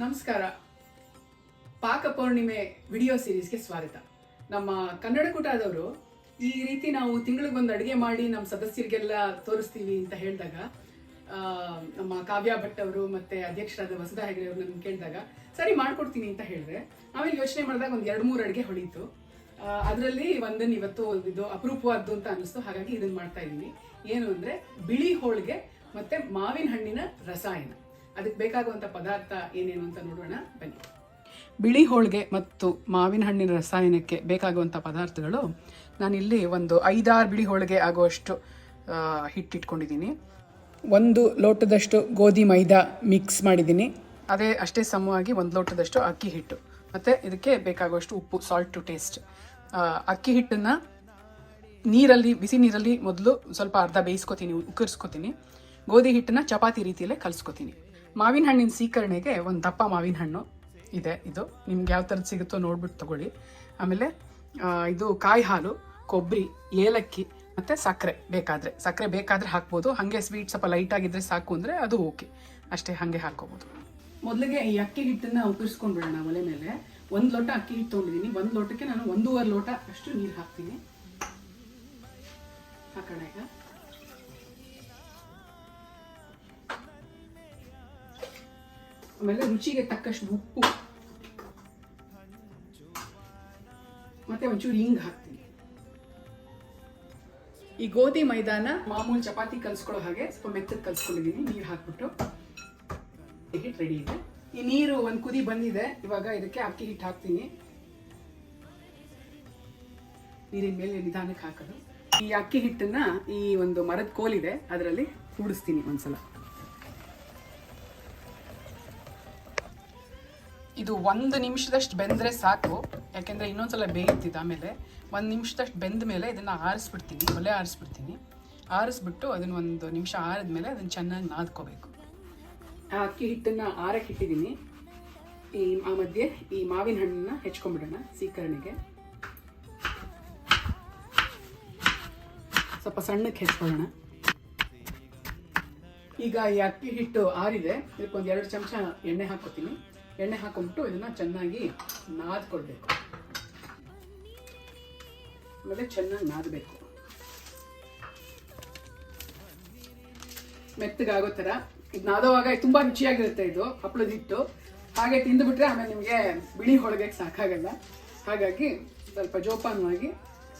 ನಮಸ್ಕಾರ. ಪಾಕ ಪೌರ್ಣಿಮೆ ವಿಡಿಯೋ ಸೀರೀಸ್ಗೆ ಸ್ವಾಗತ. ನಮ್ಮ ಕನ್ನಡ ಕೂಟದವರು ಈ ರೀತಿ ನಾವು ತಿಂಗಳಿಗೊಂದು ಅಡುಗೆ ಮಾಡಿ ನಮ್ಮ ಸದಸ್ಯರಿಗೆಲ್ಲ ತೋರಿಸ್ತೀವಿ ಅಂತ ಹೇಳಿದಾಗ ನಮ್ಮ ಕಾವ್ಯ ಭಟ್ ಅವರು ಮತ್ತೆ ಅಧ್ಯಕ್ಷರಾದ ವಸುಧಾ ಹೆಗಡೆ ಅವರು ನಮ್ಗೆ ಕೇಳಿದಾಗ, ಸರಿ ಮಾಡ್ಕೊಡ್ತೀನಿ ಅಂತ ಹೇಳಿದ್ರೆ ಆಮೇಲೆ ಯೋಚನೆ ಮಾಡಿದಾಗ ಒಂದು ಎರಡು ಮೂರು ಅಡುಗೆ ಹೊಳೀತು. ಅದರಲ್ಲಿ ಒಂದನ್ನು ಇವತ್ತು ಇದು ಅಪರೂಪವಾದ್ದು ಅಂತ ಅನಿಸ್ತು ಹಾಗಾಗಿ ಇದನ್ನ ಮಾಡ್ತಾ ಇದ್ದೀನಿ. ಏನು ಅಂದರೆ ಬಿಳಿ ಹೋಳಿಗೆ ಮತ್ತೆ ಮಾವಿನ ಹಣ್ಣಿನ ರಸಾಯನ. ಅದಕ್ಕೆ ಬೇಕಾಗುವಂಥ ಪದಾರ್ಥ ಏನೇನು ಅಂತ ನೋಡೋಣ. ಬನ್ನಿ. ಬಿಳಿ ಹೋಳಿಗೆ ಮತ್ತು ಮಾವಿನ ಹಣ್ಣಿನ ರಸಾಯನಕ್ಕೆ ಬೇಕಾಗುವಂಥ ಪದಾರ್ಥಗಳು. ನಾನಿಲ್ಲಿ ಒಂದು ಐದಾರು ಬಿಳಿ ಹೋಳಿಗೆ ಆಗುವಷ್ಟು ಹಿಟ್ಟಿಟ್ಕೊಂಡಿದ್ದೀನಿ. ಒಂದು ಲೋಟದಷ್ಟು ಗೋಧಿ ಮೈದಾ ಮಿಕ್ಸ್ ಮಾಡಿದ್ದೀನಿ. ಅದೇ ಅಷ್ಟೇ ಸಮವಾಗಿ ಒಂದು ಲೋಟದಷ್ಟು ಅಕ್ಕಿ ಹಿಟ್ಟು. ಮತ್ತು ಇದಕ್ಕೆ ಬೇಕಾಗುವಷ್ಟು ಉಪ್ಪು ಸಾಲ್ಟ್ ಟು ಟೇಸ್ಟ್ ಅಕ್ಕಿ ಹಿಟ್ಟನ್ನು ನೀರಲ್ಲಿ, ಬಿಸಿ ನೀರಲ್ಲಿ ಮೊದಲು ಸ್ವಲ್ಪ ಅರ್ಧ ಬೇಯಿಸ್ಕೊತೀನಿ, ಉಕ್ಕರಿಸ್ಕೊತೀನಿ. ಗೋಧಿ ಹಿಟ್ಟನ್ನ ಚಪಾತಿ ರೀತಿಯಲ್ಲೇ ಕಲಿಸ್ಕೊತೀನಿ. ಮಾವಿನ ಹಣ್ಣಿನ ಸೀಕರಣೆಗೆ ಒಂದು ದಪ್ಪ ಮಾವಿನ ಹಣ್ಣು ಇದೆ ಇದು. ನಿಮ್ಗೆ ಯಾವ ಥರದ್ದು ಸಿಗುತ್ತೋ ನೋಡ್ಬಿಟ್ಟು ತಗೊಳ್ಳಿ. ಆಮೇಲೆ ಇದು ಕಾಯಿ ಹಾಲು ಕೊಬ್ಬರಿ ಏಲಕ್ಕಿ ಮತ್ತು ಸಕ್ಕರೆ ಬೇಕಾದರೆ. ಸಕ್ಕರೆ ಬೇಕಾದರೆ ಹಾಕ್ಬೋದು. ಹಾಗೆ ಸ್ವೀಟ್ ಸ್ವಲ್ಪ ಲೈಟ್ ಆಗಿದ್ರೆ ಸಾಕು ಅಂದರೆ ಅದು ಓಕೆ ಅಷ್ಟೇ ಹಾಗೆ ಹಾಕ್ಕೋಬೋದು. ಮೊದಲಿಗೆ ಈ ಅಕ್ಕಿ ಹಿಟ್ಟನ್ನ ಉಪಯೋಗಿಸ್ಕೊಂಡ್ಬಿಡೋಣ ಒಲೆ ಮೇಲೆ ಒಂದು ಲೋಟ ಅಕ್ಕಿ ಹಿಟ್ಟು ತೊಗೊಂಡಿದ್ದೀನಿ ಒಂದು ಲೋಟಕ್ಕೆ ನಾನು ಒಂದೂವರೆ ಲೋಟ ಅಷ್ಟು ನೀರು ಹಾಕ್ತೀನಿ. ಹಾಕೋಣ ಈಗ. ಆಮೇಲೆ ರುಚಿಗೆ ತಕ್ಕಷ್ಟು ಉಪ್ಪು. ಮತ್ತೆ ಒಂಚೂರು ಹಿಂಗ್ ಹಾಕ್ತೀನಿ. ಈ ಗೋಧಿ ಮೈದಾನ ಮಾಮೂಲಿ ಚಪಾತಿ ಕಲ್ಸ್ಕೊಳ್ಳೋ ಹಾಗೆ ಸ್ವಲ್ಪ ಮೆತ್ತಗೆ ಕಲ್ಸ್ಕೊಂಡಿದ್ದೀನಿ ನೀರು ಹಾಕ್ಬಿಟ್ಟು. ಹಿಟ್ಟು ರೆಡಿ ಇದೆ. ಈ ನೀರು ಒಂದು ಕುದಿ ಬಂದಿದೆ ಇವಾಗ ಇದಕ್ಕೆ ಅಕ್ಕಿ ಹಿಟ್ಟು ಹಾಕ್ತೀನಿ. ನೀರಿನ ಮೇಲೆ ನಿಧಾನಕ್ಕೆ ಹಾಕೋದು. ಈ ಅಕ್ಕಿ ಹಿಟ್ಟನ್ನ ಈ ಒಂದು ಮರದ ಕೋಲಿದೆ ಅದರಲ್ಲಿ ಕೂಡಿಸ್ತೀನಿ ಒಂದ್ಸಲ. ಇದು ಒಂದು ನಿಮಿಷದಷ್ಟು ಬೆಂದರೆ ಸಾಕು. ಯಾಕೆಂದರೆ ಇನ್ನೊಂದ್ಸಲ ಬೇಯುತ್ತಿದ್ದು ಆಮೇಲೆ ಒಂದು ನಿಮಿಷದಷ್ಟು ಬೆಂದ ಮೇಲೆ ಇದನ್ನು ಆರಿಸ್ಬಿಡ್ತೀನಿ, ಒಲೆ ಆರಿಸ್ಬಿಡ್ತೀನಿ. ಆರಿಸ್ಬಿಟ್ಟು ಅದನ್ನು ಒಂದು ನಿಮಿಷ ಆರಿದ್ಮೇಲೆ ಅದನ್ನು ಚೆನ್ನಾಗಿ ನಾದ್ಕೋಬೇಕು. ಆ ಅಕ್ಕಿ ಹಿಟ್ಟನ್ನು ಆರಕ್ಕೆ ಇಟ್ಟಿದ್ದೀನಿ. ಈ ಆ ಮಧ್ಯೆ ಈ ಮಾವಿನ ಹಣ್ಣನ್ನ ಹೆಚ್ಕೊಂಡ್ಬಿಡೋಣ ಸೀಕರಣೆಗೆ. ಸ್ವಲ್ಪ ಸಣ್ಣಕ್ಕೆ ಹೆಚ್ಕೊಳ್ಳೋಣ. ಈಗ ಈ ಅಕ್ಕಿ ಹಿಟ್ಟು ಆರಿದೆ. ಇದಕ್ಕೊಂದು ಎರಡು ಚಮಚ ಎಣ್ಣೆ ಹಾಕೋತೀನಿ ಎಣ್ಣೆ ಹಾಕೊಂಡ್ಬಿಟ್ಟು ಇದನ್ನ ಚೆನ್ನಾಗಿ ನಾದ್ಕೊಳ್ಬೇಕು. ಆಮೇಲೆ ಚೆನ್ನಾಗಿ ನಾದಬೇಕು. ಮೆತ್ತಗಾಗೋ ಥರ. ಇದು ನಾದೋವಾಗ ತುಂಬಾ ರುಚಿಯಾಗಿರುತ್ತೆ ಇದು, ಹಪ್ಪಳದ ಹಿಟ್ಟು. ಹಾಗೆ ತಿಂದುಬಿಟ್ರೆ ಆಮೇಲೆ ನಿಮಗೆ ಬಿಳಿ ಹೋಳಿಗೆಗೆ ಸಾಕಾಗಲ್ಲ. ಹಾಗಾಗಿ ಸ್ವಲ್ಪ ಜೋಪಾನವಾಗಿ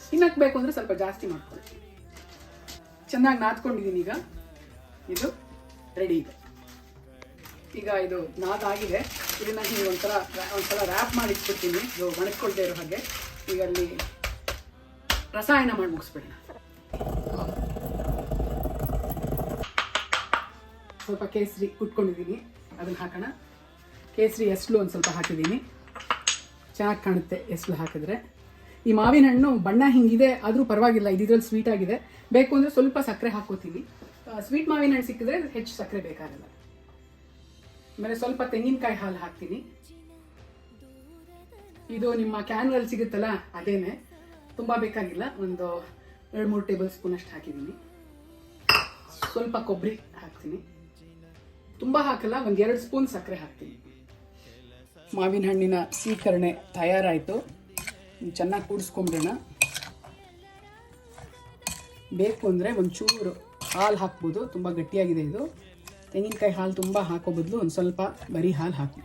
ತಿನ್ನಕ್ಬೇಕು ಅಂದರೆ ಸ್ವಲ್ಪ ಜಾಸ್ತಿ ಮಾಡ್ಕೊಳ್ಳಿ. ಚೆನ್ನಾಗಿ ನಾದ್ಕೊಂಡಿದ್ದೀನಿ ಈಗ. ಇದು ರೆಡಿ ಇದೆ. ಈಗ ಇದು ನಾದಾಗಿದೆ. ಇದನ್ನ ಹೀಗೆ ಒಂಥರ ಒಂದ್ಸಲ ರ್ಯಾಪ್ ಮಾಡಿ ಇಟ್ಬಿಡ್ತೀನಿ. ಇದು ಇರೋ ಹಾಗೆ. ಈಗ ಅಲ್ಲಿ ರಸಾಯನ ಮಾಡಿ ಮುಗಿಸ್ಬಿಡೋಣ. ಸ್ವಲ್ಪ ಕೇಸರಿ ಕುಟ್ಕೊಂಡಿದ್ದೀನಿ. ಅದನ್ನ ಹಾಕೋಣ. ಕೇಸರಿ ಎಸ್ಲು ಒಂದು ಸ್ವಲ್ಪ ಹಾಕಿದ್ದೀನಿ. ಚೆನ್ನಾಗಿ ಕಾಣುತ್ತೆ ಎಸ್ಲು ಹಾಕಿದ್ರೆ. ಈ ಮಾವಿನ ಹಣ್ಣು ಬಣ್ಣ ಹಿಂಗಿದೆ, ಆದರೂ ಪರವಾಗಿಲ್ಲ ಇದ್ರಲ್ಲಿ ಸ್ವೀಟ್ ಆಗಿದೆ. ಬೇಕು ಅಂದರೆ ಸ್ವಲ್ಪ ಸಕ್ಕರೆ ಹಾಕೋತೀನಿ. ಸ್ವೀಟ್ ಮಾವಿನ ಹಣ್ಣು ಸಿಕ್ಕಿದ್ರೆ ಹೆಚ್ಚು ಸಕ್ಕರೆ ಬೇಕಾಗಲ್ಲ. ಆಮೇಲೆ ಸ್ವಲ್ಪ ತೆಂಗಿನಕಾಯಿ ಹಾಲು ಹಾಕ್ತೀನಿ. ಇದು ನಿಮ್ಮ ಕ್ಯಾನ್ವಲ್ ಸಿಗುತ್ತಲ್ಲ, ಅದೇನೆ. ತುಂಬ ಬೇಕಾಗಿಲ್ಲ, ಒಂದು ಎರಡು ಮೂರು ಟೇಬಲ್ ಸ್ಪೂನ್ ಅಷ್ಟು ಹಾಕಿದ್ದೀನಿ. ಸ್ವಲ್ಪ ಕೊಬ್ಬರಿ ಹಾಕ್ತೀನಿ. ತುಂಬ ಹಾಕಲ್ಲ, ಒಂದು ಎರಡು ಸ್ಪೂನ್ ಸಕ್ಕರೆ ಹಾಕ್ತೀನಿ. ಮಾವಿನ ಹಣ್ಣಿನ ಸೀಕರಣೆ ತಯಾರಾಯಿತು. ಚೆನ್ನಾಗಿ ಕೂಡಿಸ್ಕೊಂಬಿಡೋಣ. ಬೇಕು ಅಂದರೆ ಒಂಚೂರು ಹಾಲು ಹಾಕ್ಬೋದು, ತುಂಬ ಗಟ್ಟಿಯಾಗಿದೆ ಇದು. ತೆಂಗಿನಕಾಯಿ ಹಾಲು ತುಂಬ ಹಾಕೋ ಬದಲು ಒಂದು ಸ್ವಲ್ಪ ಬರೀ ಹಾಲು ಹಾಕಿ.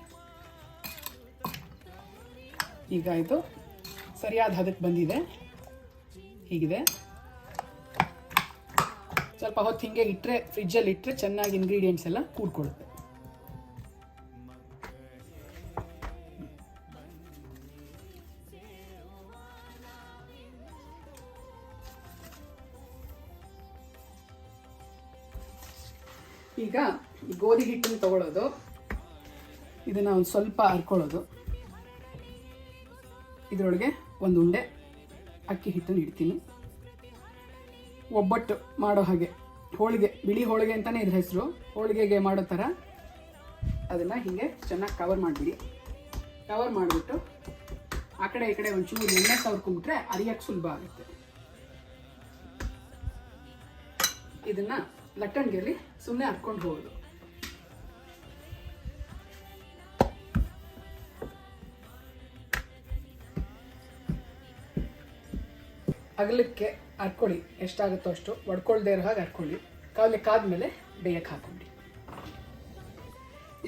ಈಗ ಇದು ಸರಿಯಾದ ಹದಕ್ಕೆ ಬಂದಿದೆ. ಹೀಗಿದೆ. ಸ್ವಲ್ಪ ಹೊತ್ತು ಹಿಂಗೆ ಇಟ್ಟರೆ ಫ್ರಿಜ್ಜಲ್ಲಿ ಇಟ್ಟರೆ ಚೆನ್ನಾಗಿ ಇಂಗ್ರೀಡಿಯೆಂಟ್ಸ್ ಎಲ್ಲ ಕೂಡ್ಕೊಳ್ಳುತ್ತೆ. ಈಗ ಈ ಗೋಧಿ ಹಿಟ್ಟನ್ನು ತಗೊಳ್ಳೋದು. ಇದನ್ನು ಒಂದು ಸ್ವಲ್ಪ ಹರ್ಕೊಳ್ಳೋದು. ಇದರೊಳಗೆ ಒಂದು ಉಂಡೆ, ಅಕ್ಕಿ ಹಿಟ್ಟನ್ನು ಇಡ್ತೀನಿ. ಒಬ್ಬಟ್ಟು ಮಾಡೋ ಹಾಗೆ, ಹೋಳಿಗೆ, ಬಿಳಿ ಹೋಳಿಗೆ ಅಂತಲೇ ಇದ್ರ ಹೆಸರು. ಹೋಳಿಗೆಗೆ ಮಾಡೋ ಥರ ಅದನ್ನು ಹೀಗೆ ಚೆನ್ನಾಗಿ ಕವರ್ ಮಾಡಿಬಿಡಿ. ಕವರ್ ಮಾಡಿಬಿಟ್ಟು ಆ ಕಡೆ ಈ ಕಡೆ ಒಂಚೂರು ಎಣ್ಣೆ ಸವರ್ಕೊಂಡ್ಬಿಟ್ರೆ ಅರಿಯಕ್ಕೆ ಸುಲಭ ಆಗುತ್ತೆ. ಇದನ್ನ ಲಟ್ಟಣಿಗೆಯಲ್ಲಿ ಸುಮ್ಮನೆ ಹರ್ಕೊಂಡು ಹೋಗೋದು. ಅಗಲಕ್ಕೆ ಹರ್ಕೊಳ್ಳಿ, ಎಷ್ಟಾಗುತ್ತೋ ಅಷ್ಟು. ಒಡ್ಕೊಳ್ದೇ ಇರೋ ಹಾಗೆ ಹರ್ಕೊಳ್ಳಿ. ಕಾದ್ಮೇಲೆ ಬೇಯಕ್ಕೆ ಹಾಕೊಂಡು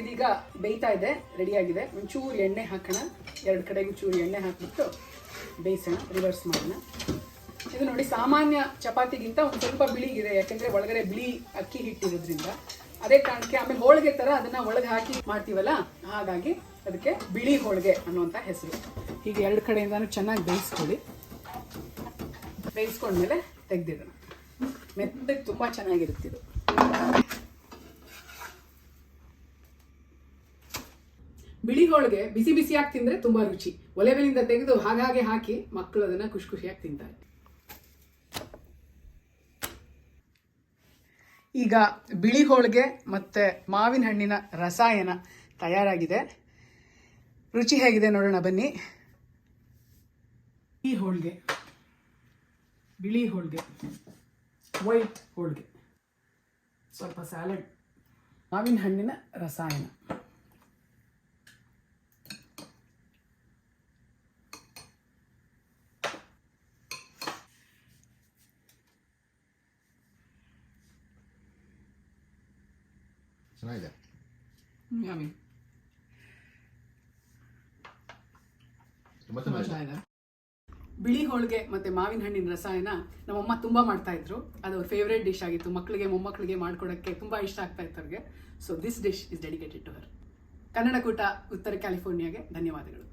ಇದೀಗ ಬೇಯ್ತಾ ಇದೆ ರೆಡಿಯಾಗಿದೆ ಒಂಚೂರು ಎಣ್ಣೆ ಹಾಕೋಣ. ಎರಡು ಕಡೆಗೆ ಚೂರು ಎಣ್ಣೆ ಹಾಕಿಬಿಟ್ಟು ಬೇಯಿಸೋಣ ರಿವರ್ಸ್ ಮಾಡೋಣ. ಇದು ನೋಡಿ ಸಾಮಾನ್ಯ ಚಪಾತಿಗಿಂತ ಒಂದು ಸ್ವಲ್ಪ ಬಿಳಿ ಇದೆ ಯಾಕೆಂದ್ರೆ ಒಳಗಡೆ ಬಿಳಿ ಅಕ್ಕಿ ಹಿಟ್ಟಿರೋದ್ರಿಂದ. ಅದೇ ಕಾರಣಕ್ಕೆ ಆಮೇಲೆ ಹೋಳಿಗೆ ತರ ಅದನ್ನ ಒಳಗೆ ಹಾಕಿ ಮಾಡ್ತೀವಲ್ಲ, ಹಾಗಾಗಿ ಅದಕ್ಕೆ ಬಿಳಿ ಹೋಳಿಗೆ ಅನ್ನುವಂತ ಹೆಸರು. ಹೀಗೆ ಎರಡು ಕಡೆಯಿಂದಾನು ಚೆನ್ನಾಗಿ ಬೇಯಿಸ್ಕೊಳ್ಳಿ. ಬೇಯಿಸ್ಕೊಂಡ್ಮೇಲೆ ತೆಗ್ದಿಡೋಣ. ತುಂಬಾ ಚೆನ್ನಾಗಿರುತ್ತೆ ಇದು. ಬಿಳಿ ಹೋಳಿಗೆ ಬಿಸಿ ಬಿಸಿಯಾಗಿ ತಿಂದ್ರೆ ತುಂಬಾ ರುಚಿ. ಒಲೆ ಮೇಲಿಂದ ತೆಗೆದು ಹಾಗಾಗಿ ಹಾಕಿ ಮಕ್ಕಳು ಅದನ್ನ ಖುಷಿ ಖುಷಿಯಾಗಿ ತಿಂತಾರೆ. ಈಗ ಬಿಳಿ ಹೋಳಿಗೆ ಮತ್ತು ಮಾವಿನ ಹಣ್ಣಿನ ರಸಾಯನ ತಯಾರಾಗಿದೆ. ರುಚಿ ಹೇಗಿದೆ ನೋಡೋಣ, ಬನ್ನಿ. ಈ ಹೋಳಿಗೆ. ಬಿಳಿ ಹೋಳಿಗೆ. ವೈಟ್ ಹೋಳಿಗೆ. ಸ್ವಲ್ಪ ಸ್ಯಾಲೆಡ್ ಮಾವಿನ ಹಣ್ಣಿನ ರಸಾಯನ. ಚೆನ್ನಾಗಿದೆ. Yummy. ತುಂಬ ಚೆನ್ನಾಗಿದೆ. ಬಿಳಿ ಹೋಳಿಗೆ ಮತ್ತೆ ಮಾವಿನ ಹಣ್ಣಿನ ರಸಾಯನ ನಮ್ಮಮ್ಮ ತುಂಬಾ ಮಾಡ್ತಾ ಇದ್ರು. ಅದು ಅವ್ರ ಫೇವ್ರೇಟ್ ಡಿಶ್ ಆಗಿತ್ತು. ಮಕ್ಕಳಿಗೆ ಮೊಮ್ಮಕ್ಕಳಿಗೆ ಮಾಡ್ಕೊಡಕ್ಕೆ ತುಂಬಾ ಇಷ್ಟ ಆಗ್ತಾ ಇತ್ತು ಅವ್ರಿಗೆ. So this dish is dedicated to her Kannada Koota ಉತ್ತರ ಕ್ಯಾಲಿಫೋರ್ನಿಯಾಗೆ ಧನ್ಯವಾದಗಳು.